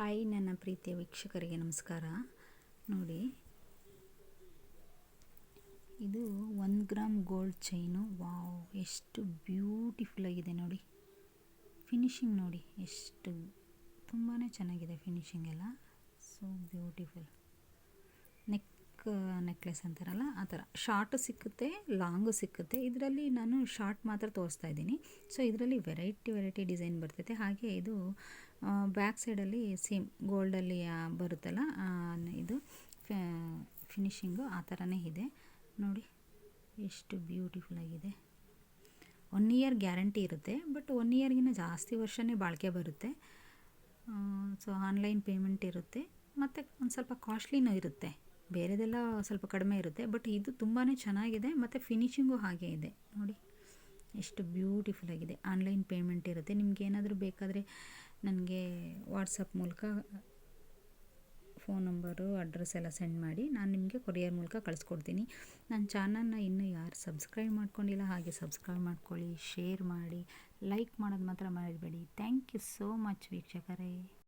Hi, ನನ್ನ ಪ್ರೀತಿಯ ವೀಕ್ಷಕರಿಗೆ ನಮಸ್ಕಾರ. ನೋಡಿ, ಇದು ಒಂದು ಗ್ರಾಮ್ ಗೋಲ್ಡ್ ಚೈನು ವಾವ್, ಎಷ್ಟು ಬ್ಯೂಟಿಫುಲ್ ಆಗಿದೆ ನೋಡಿ. ಫಿನಿಶಿಂಗ್ ನೋಡಿ, ಎಷ್ಟು ತುಂಬಾ ಚೆನ್ನಾಗಿದೆ ಫಿನಿಶಿಂಗ್ ಎಲ್ಲ. ಸೊ ಬ್ಯೂಟಿಫುಲ್ ನೆಕ್ ನೆಕ್ಲೆಸ್ ಅಂತಾರಲ್ಲ, ಆ ಥರ. ಶಾರ್ಟು ಸಿಕ್ಕುತ್ತೆ ಲಾಂಗು ಸಿಕ್ಕುತ್ತೆ. ಇದರಲ್ಲಿ ನಾನು ಶಾರ್ಟ್ ಮಾತ್ರ ತೋರಿಸ್ತಾ ಇದ್ದೀನಿ. ಸೊ ಇದರಲ್ಲಿ ವೆರೈಟಿ ವೆರೈಟಿ ಡಿಸೈನ್ ಬರ್ತೈತೆ. ಹಾಗೆ ಇದು ಬ್ಯಾಕ್ ಸೈಡಲ್ಲಿ ಸೇಮ್ ಗೋಲ್ಡಲ್ಲಿ ಬರುತ್ತಲ್ಲ ಇದು ಫಿನಿಶಿಂಗು ಆ ಥರನೇ ಇದೆ. ನೋಡಿ, ಎಷ್ಟು ಬ್ಯೂಟಿಫುಲ್ ಆಗಿದೆ. ಒನ್ ಇಯರ್ ಗ್ಯಾರಂಟಿ ಇರುತ್ತೆ ಬಟ್ ಒನ್ ಇಯರ್ಗಿಂತ ಜಾಸ್ತಿ ವರ್ಷನೇ ಬಾಳಿಕೆ ಬರುತ್ತೆ. ಸೊ ಆನ್ಲೈನ್ ಪೇಮೆಂಟ್ ಇರುತ್ತೆ. ಮತ್ತು ಒಂದು ಸ್ವಲ್ಪ ಕಾಸ್ಟ್ಲಿನೂ ಇರುತ್ತೆ. ಬೇರೆದೆಲ್ಲ ಸ್ವಲ್ಪ ಕಡಿಮೆ ಇರುತ್ತೆ. ಬಟ್ ಇದು ತುಂಬಾ ಚೆನ್ನಾಗಿದೆ ಮತ್ತು ಫಿನಿಶಿಂಗು ಹಾಗೆ ಇದೆ. ನೋಡಿ, ಎಷ್ಟು ಬ್ಯೂಟಿಫುಲ್ ಆಗಿದೆ. ಆನ್ಲೈನ್ ಪೇಮೆಂಟ್ ಇರುತ್ತೆ. ನಿಮ್ಗೆ ಏನಾದರೂ ಬೇಕಾದರೆ ನನಗೆ ವಾಟ್ಸಪ್ ಮೂಲಕ ಫೋನ್ ನಂಬರು ಅಡ್ರೆಸ್ ಎಲ್ಲ ಸೆಂಡ್ ಮಾಡಿ. ನಾನು ನಿಮಗೆ ಕೊರಿಯರ್ ಮೂಲಕ ಕಳಿಸ್ಕೊಡ್ತೀನಿ. ನನ್ನ ಚಾನಲ್ನ ಇನ್ನೂ ಯಾರು ಸಬ್ಸ್ಕ್ರೈಬ್ ಮಾಡ್ಕೊಂಡಿಲ್ಲ ಹಾಗೆ ಸಬ್ಸ್ಕ್ರೈಬ್ ಮಾಡ್ಕೊಳ್ಳಿ ಶೇರ್ ಮಾಡಿ ಲೈಕ್ ಮಾಡೋದು ಮಾತ್ರ ಮರೆಯಬೇಡಿ ಥ್ಯಾಂಕ್ ಯು ಸೋ ಮಚ್ ವೀಕ್ಷಕರೇ.